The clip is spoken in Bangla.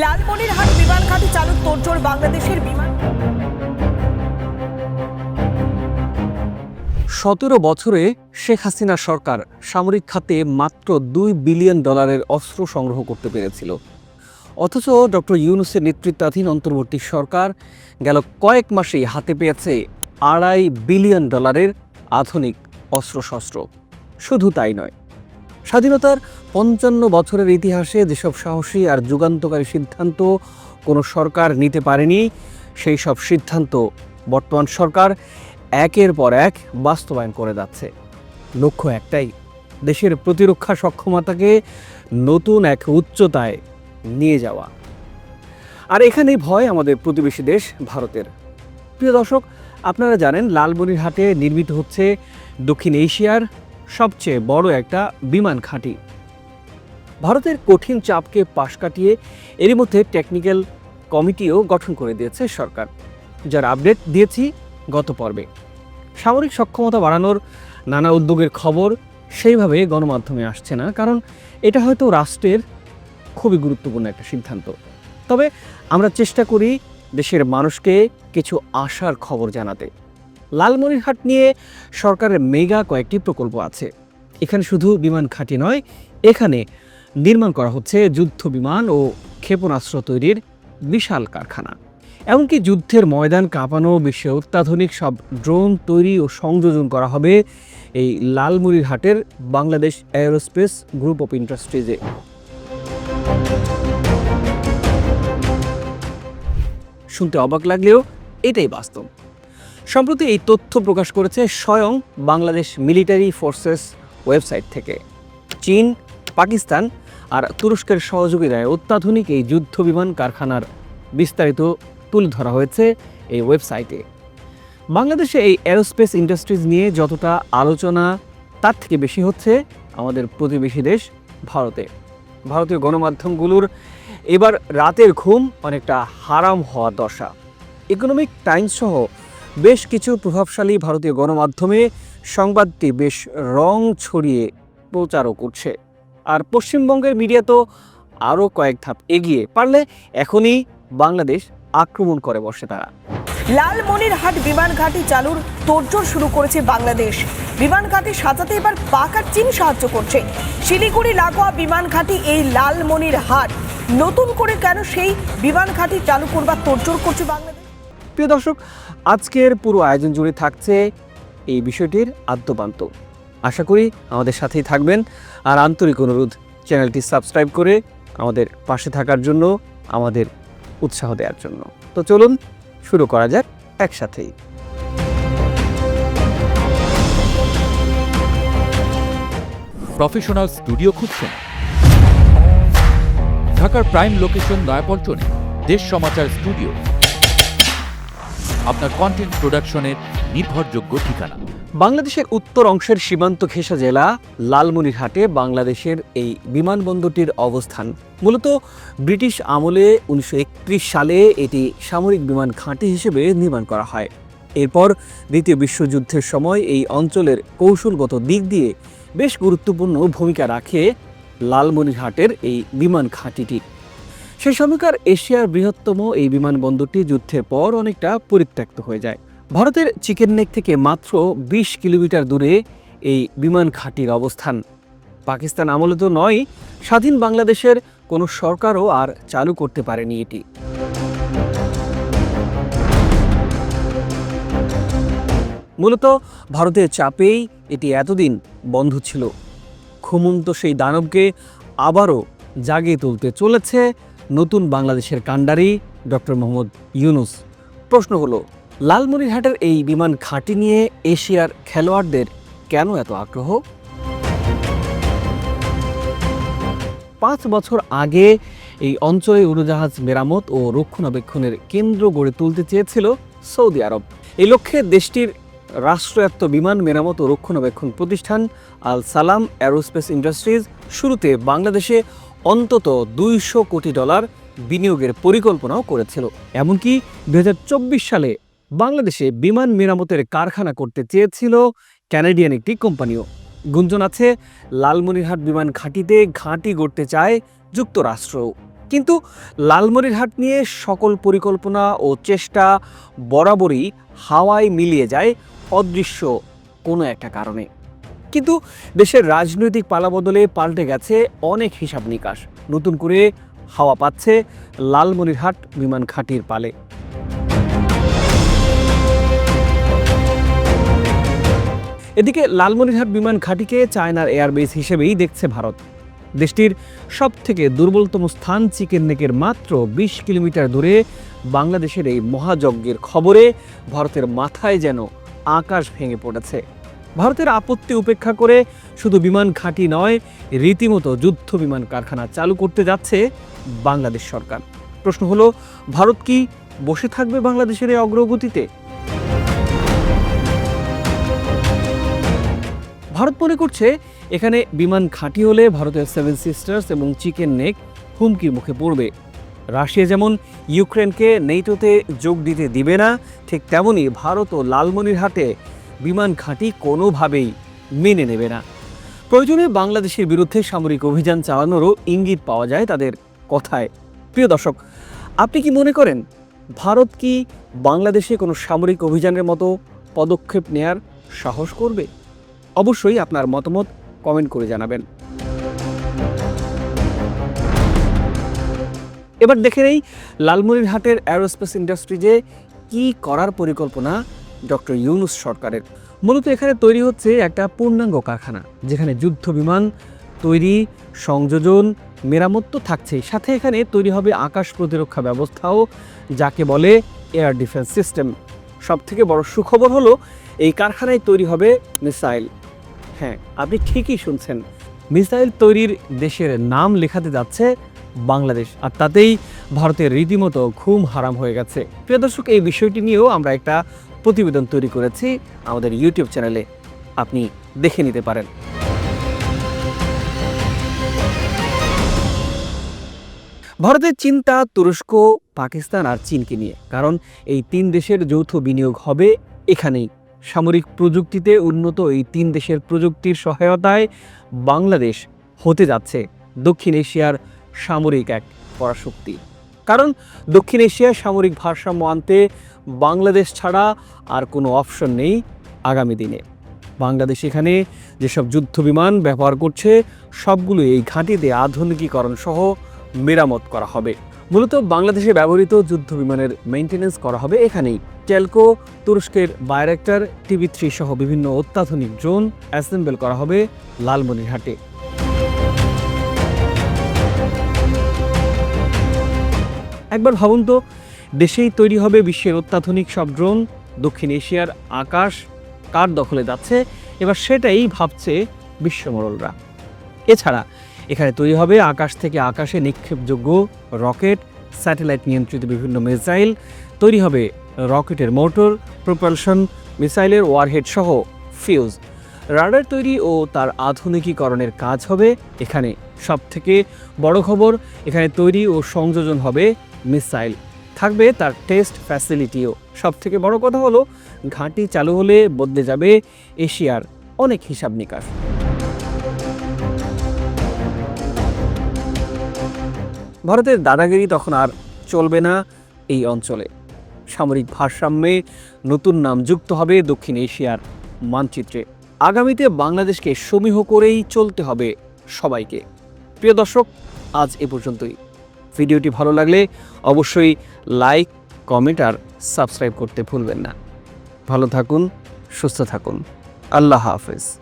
লালমনিরহাট বিমান ঘাঁটি চালু তোড়জোড় বাংলাদেশের বিমান। সতেরো বছরে শেখ হাসিনা সরকার সামরিক খাতে মাত্র দুই বিলিয়ন ডলারের অস্ত্র সংগ্রহ করতে পেরেছিল। অথচ ডক্টর ইউনুসের নেতৃত্বাধীন অন্তর্বর্তী সরকার গেল কয়েক মাসেই হাতে পেয়েছে আড়াই বিলিয়ন ডলারের আধুনিক অস্ত্রশস্ত্র। শুধু তাই নয় স্বাধীনতার পঞ্চান্ন বছরের ইতিহাসে যেসব সাহসী আর যুগান্তকারী সিদ্ধান্ত কোনো সরকার নিতে পারেনি, সেই সব সিদ্ধান্ত বর্তমান সরকার একের পর এক বাস্তবায়ন করে যাচ্ছে। লক্ষ্য একটাই, দেশের প্রতিরক্ষা সক্ষমতাকে নতুন এক উচ্চতায় নিয়ে যাওয়া। আর এখানেই ভয় আমাদের প্রতিবেশী দেশ ভারতের। প্রিয় দর্শক, আপনারা জানেন লালমনিরহাটে নির্মিত হচ্ছে দক্ষিণ এশিয়ার সবচেয়ে বড় একটা বিমান ঘাঁটি। ভারতের কঠিন চাপকে পাশ কাটিয়ে এরই মধ্যে টেকনিক্যাল কমিটিও গঠন করে দিয়েছে সরকার, যার আপডেট দিয়েছি গত পর্বে। সামরিক সক্ষমতা বাড়ানোর নানা উদ্যোগের খবর সেইভাবে গণমাধ্যমে আসছে না, কারণ এটা হয়তো রাষ্ট্রের খুবই গুরুত্বপূর্ণ একটা সিদ্ধান্ত। তবে আমরা চেষ্টা করি দেশের মানুষকে কিছু আশার খবর জানাতে। লালমনিরহাট নিয়ে সরকারের মেগা কয়েকটি প্রকল্প আছে। এখানে শুধু বিমান ঘাঁটি নয়, এখানে নির্মাণ করা হচ্ছে যুদ্ধ বিমান ও ক্ষেপণাস্ত্র তৈরির বিশাল কারখানা। এমনকি যুদ্ধের ময়দান কাঁপানো, বিশ্বে অত্যাধুনিক সব ড্রোন তৈরি ও সংযোজন করা হবে এই লালমুড়িরহাটের বাংলাদেশ এরোস্পেস গ্রুপ অফ ইন্ডাস্ট্রিজে শুনতে অবাক লাগলেও এটাই বাস্তব। সম্প্রতি এই তথ্য প্রকাশ করেছে স্বয়ং বাংলাদেশ মিলিটারি ফোর্সেস ওয়েবসাইট থেকে। চীন, পাকিস্তান আর তুরস্কের সহযোগিতায় অত্যাধুনিক এই যুদ্ধ বিমান কারখানার বিস্তারিত তুলে ধরা হয়েছে এই ওয়েবসাইটে। বাংলাদেশে এই এরোস্পেস ইন্ডাস্ট্রিজ নিয়ে যতটা আলোচনা, তার থেকে বেশি হচ্ছে আমাদের প্রতিবেশী দেশ ভারতে। ভারতীয় গণমাধ্যমগুলোর এবার রাতের ঘুম অনেকটা হারাম হওয়া দশা। ইকোনমিক টাইমস সহ বেশ কিছু প্রভাবশালী ভারতীয় গণমাধ্যমে সংবাদটি বেশ রং ছড়িয়ে প্রচারও করছে। আর পশ্চিমবঙ্গের মিডিয়া তো আরও কয়েক ধাপ এগিয়ে পারলে এখনই বাংলাদেশ আক্রমণ করে বসে তারা। লালমনিরহাট বিমান ঘাঁটি চালুর তোড়জোড় শুরু করেছে বাংলাদেশ। বিমান ঘাঁটি সাজাতে এবার পাক চীন সাহায্য করছে। শিলিগুড়ি লাগোয়া বিমান ঘাঁটি এই লালমনিরহাট। নতুন করে কেন সেই বিমান ঘাঁটি চালু করবার তোড়জোড় করছে বাংলাদেশ? প্রিয় দর্শক আজকের পুরো আয়োজন জুড়ে থাকছে এই বিষয়টির আদ্যপান্ত। আশা করি আমাদের সাথেই থাকবেন। আর আন্তরিক অনুরোধ, চ্যানেলটি সাবস্ক্রাইব করে আমাদের পাশে থাকার জন্য, আমাদের উৎসাহ দেওয়ার জন্য। তো চলুন, শুরু করা যাক একসাথেই। প্রফেশনাল স্টুডিও খুঁজছেন? ঢাকার প্রাইম লোকেশন নয়াপল্টনে দেশ সমাচার স্টুডিও। আপনার কন্টেন্ট প্রোডাকশনের নির্ভরযোগ্য ঠিকানা। বাংলাদেশের উত্তর অংশের সীমান্ত ঘেঁষা জেলা লালমনিরহাটে বাংলাদেশের এই বিমানবন্দরটির অবস্থান। মূলত ব্রিটিশ আমলে উনিশশো একত্রিশ সালে এটি সামরিক বিমান ঘাঁটি হিসেবে নির্মাণ করা হয়। এরপর দ্বিতীয় বিশ্বযুদ্ধের সময় এই অঞ্চলের কৌশলগত দিক দিয়ে বেশ গুরুত্বপূর্ণ ভূমিকা রাখে লালমনিরহাটের এই বিমান ঘাঁটিটি। সেই সময়কার এশিয়ার বৃহত্তম এই বিমানবন্দরটি যুদ্ধের পর অনেকটা পরিত্যক্ত হয়ে যায়। ভারতের চিকেন নেক থেকে মাত্র বিশ কিলোমিটার দূরে এই বিমান ঘাঁটির অবস্থান। পাকিস্তান আমলে তো নয়, স্বাধীন বাংলাদেশের কোনো সরকারও আর চালু করতে পারেনি এটি। মূলত ভারতের চাপেই এটি এতদিন বন্ধ ছিল। ঘুমন্ত সেই দানবকে আবারও জাগিয়ে তুলতে চলেছে নতুন বাংলাদেশের কাণ্ডারি ডক্টর মোহাম্মদ ইউনুস। প্রশ্ন হলো, লালমনিরহাটের এই বিমান ঘাঁটি নিয়ে এশিয়ার খেলোয়াড়দের কেন এত আগ্রহ? পাঁচ বছর আগে এই অঞ্চলে উড়োজাহাজ মেরামত ও রক্ষণাবেক্ষণের কেন্দ্র গড়ে তুলতে চেয়েছিল সৌদি আরব। এই লক্ষ্যে দেশটির রাষ্ট্রায়ত্ত বিমান মেরামত ও রক্ষণাবেক্ষণ প্রতিষ্ঠান আল সালাম অ্যারোস্পেস ইন্ডাস্ট্রিজ শুরুতে বাংলাদেশে অন্তত দুইশো কোটি ডলার বিনিয়োগের পরিকল্পনাও করেছিল। এমনকি দুই হাজার চব্বিশ সালে বাংলাদেশে বিমান মেরামতের কারখানা করতে চেয়েছিল ক্যানাডিয়ান একটি কোম্পানিও। গুঞ্জন আছে, লালমনিরহাট বিমান ঘাঁটিতে ঘাঁটি গড়তে চায় যুক্তরাষ্ট্র কিন্তু লালমনিরহাট নিয়ে সকল পরিকল্পনা ও চেষ্টা বরাবরই হাওয়ায় মিলিয়ে যায় অদৃশ্য কোনো একটা কারণে। কিন্তু দেশের রাজনৈতিক পালাবদলে পাল্টে গেছে অনেক হিসাব নিকাশ। নতুন করে হাওয়া পাচ্ছে লালমনিরহাট বিমান ঘাঁটির পালে। এদিকে লালমনিরহাট বিমান ঘাঁটিকে চায়নার এয়ারবেস হিসেবেই দেখছে ভারত। দেশটির সব থেকে দুর্বলতম স্থান চিকেন নেকের মাত্র বিশ কিলোমিটার দূরে বাংলাদেশের এই মহাযজ্ঞের খবরে ভারতের মাথায় যেন আকাশ ভেঙে পড়েছে। ভারতের আপত্তি উপেক্ষা করে শুধু বিমান ঘাঁটি নয়, রীতিমতো যুদ্ধ বিমান কারখানা চালু করতে যাচ্ছে বাংলাদেশ সরকার। প্রশ্ন হলো, ভারত কি বসে থাকবে বাংলাদেশের এই অগ্রগতিতে? ভারত মনে করছে, এখানে বিমান ঘাঁটি হলে ভারতের সেভেন সিস্টার্স এবং চিকেন নেক হুমকির মুখে পড়বে। রাশিয়া যেমন ইউক্রেনকে নেইটোতে যোগ দিতে দিবে না, ঠিক তেমনই ভারত ও লালমনির লালমনিরহাটে বিমান ঘাঁটি কোনোভাবেই মেনে নেবে না। প্রয়োজনে বাংলাদেশের বিরুদ্ধে সামরিক অভিযান চালানোরও ইঙ্গিত পাওয়া যায় তাদের কথায়। প্রিয় দর্শক, আপনি কি মনে করেন, ভারত কি বাংলাদেশে কোনো সামরিক অভিযানের মতো পদক্ষেপ নেয়ার সাহস করবে? অবশ্যই আপনার মতামত কমেন্ট করে জানাবেন। এবার দেখে নেই লালমনিরহাটের অ্যারোস্পেস ইন্ডাস্ট্রিজে কি করার পরিকল্পনা ডক্টর ইউনুস সরকারের। মূলত এখানে তৈরি হচ্ছে একটা পূর্ণাঙ্গ কারখানা, যেখানে যুদ্ধ বিমান তৈরি, সংযোজন, মেরামত তো থাকছেই। সাথে এখানে তৈরি হবে আকাশ প্রতিরক্ষা ব্যবস্থাও, যাকে বলে এয়ার ডিফেন্স সিস্টেম। সব থেকে বড় সুখবর হলো, এই কারখানায় তৈরি হবে মিসাইল। হ্যাঁ আপনি ঠিকই শুনছেন। মিসাইল তৈরির দেশের নাম লেখাতে যাচ্ছে বাংলাদেশ, আর তাতেই ভারতের রীতিমতো ঘুম হারাম হয়ে গেছে। প্রিয় দর্শক, এই বিষয়টি নিয়েও আমরা একটা প্রতিবেদন তৈরি করেছি আমাদের ইউটিউব চ্যানেলে আপনি দেখে নিতে পারেন। ভারতের চিন্তা, তুরস্ক, পাকিস্তান আর চীনকে নিয়ে। কারণ এই তিন দেশের যৌথ বিনিয়োগ হবে এখানেই। সামরিক প্রযুক্তিতে উন্নত এই তিন দেশের প্রযুক্তির সহায়তায় বাংলাদেশ হতে যাচ্ছে। দক্ষিণ এশিয়ার সামরিক এক পরাশক্তি। কারণ দক্ষিণ এশিয়ায় সামরিক ভারসাম্য আনতে বাংলাদেশ ছাড়া আর কোনো অপশন নেই আগামী দিনে। বাংলাদেশ এখানে যেসব যুদ্ধ বিমান ব্যবহার করছে সবগুলো এই ঘাঁটিতে আধুনিকীকরণ সহ মেরামত করা হবে। মূলত বাংলাদেশে ব্যবহৃত যুদ্ধ বিমানের মেইনটেনেন্স করা হবে এখানেই। টেলকো, তুরস্কের বায়োরেক্টর টিভি থ্রি সহ বিভিন্ন অত্যাধুনিক ড্রোন অ্যাসেম্বল করা হবে লালমনিরহাটে। একবার ভাবুন তো, দেশেই তৈরি হবে বিশ্বের অত্যাধুনিক সব ড্রোন, দক্ষিণ এশিয়ার আকাশ, কার দখলে যাচ্ছে? এবার সেটাই ভাবছে বিশ্বমরলরা। এছাড়া, এখানে তৈরি হবে আকাশ থেকে আকাশে নিক্ষেপযোগ্য রকেট, স্যাটেলাইট নিয়ন্ত্রিত বিভিন্ন মিসাইল, তৈরি হবে রকেটের মোটর, প্রপালশন মিসাইলের ওয়ারহেড সহ ফিউজ। রাডার তৈরি ও তার আধুনিকীকরণের কাজ হবে এখানে। সব থেকে বড় খবর, এখানে তৈরি ও সংযোজন হবে মিসাইল। থাকবে তার টেস্ট ফ্যাসিলিটিও। সব থেকে বড় কথা হলো, ঘাঁটি চালু হলে বদলে যাবে এশিয়ার অনেক হিসাব নিকাশ। ভারতের দাদাগিরি তখন আর চলবে না এই অঞ্চলে। সামরিক ভারসাম্যে নতুন নাম যুক্ত হবে দক্ষিণ এশিয়ার মানচিত্রে। আগামীতে বাংলাদেশকে সমীহ করেই চলতে হবে সবাইকে। প্রিয় দর্শক, আজ এ পর্যন্তই। ভিডিওটি ভালো লাগলে অবশ্যই লাইক, কমেন্ট আর সাবস্ক্রাইব করতে ভুলবেন না। ভালো থাকুন, সুস্থ থাকুন। আল্লাহ হাফেজ।